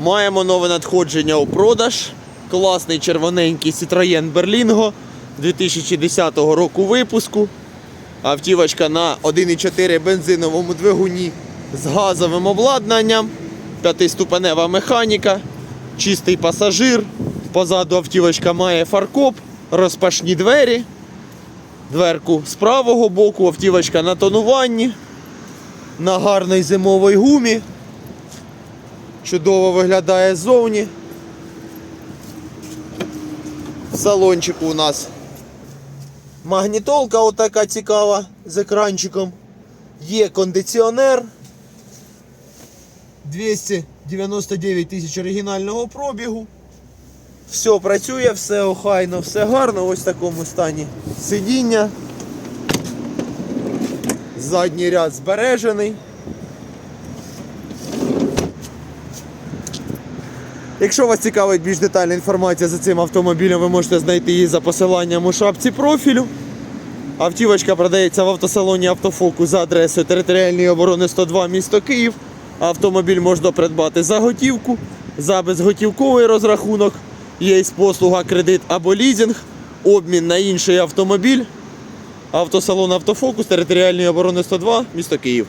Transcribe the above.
Маємо нове надходження у продаж. Класний червоненький Citroën Berlingo 2010 року випуску. Автівочка на 1,4 бензиновому двигуні з газовим обладнанням, п'ятиступенева механіка, чистий пасажир. Позаду автівочка має фаркоп, розпашні двері. Дверку з правого боку, автівочка на тонуванні, на гарній зимовій гумі. Чудово виглядає ззовні. В салончику у нас магнітолка отака цікава з екранчиком. Є кондиціонер. 299 тисяч оригінального пробігу. Все працює, все охайно, все гарно. Ось в такому стані сидіння. Задній ряд збережений. Якщо вас цікавить більш детальна інформація за цим автомобілем, ви можете знайти її за посиланням у шапці профілю. Автівочка продається в автосалоні Автофокус за адресою територіальної оборони 102 місто Київ. Автомобіль можна придбати за готівку, за безготівковий розрахунок. Є послуга кредит або лізинг, обмін на інший автомобіль. Автосалон Автофокус територіальної оборони 102 місто Київ.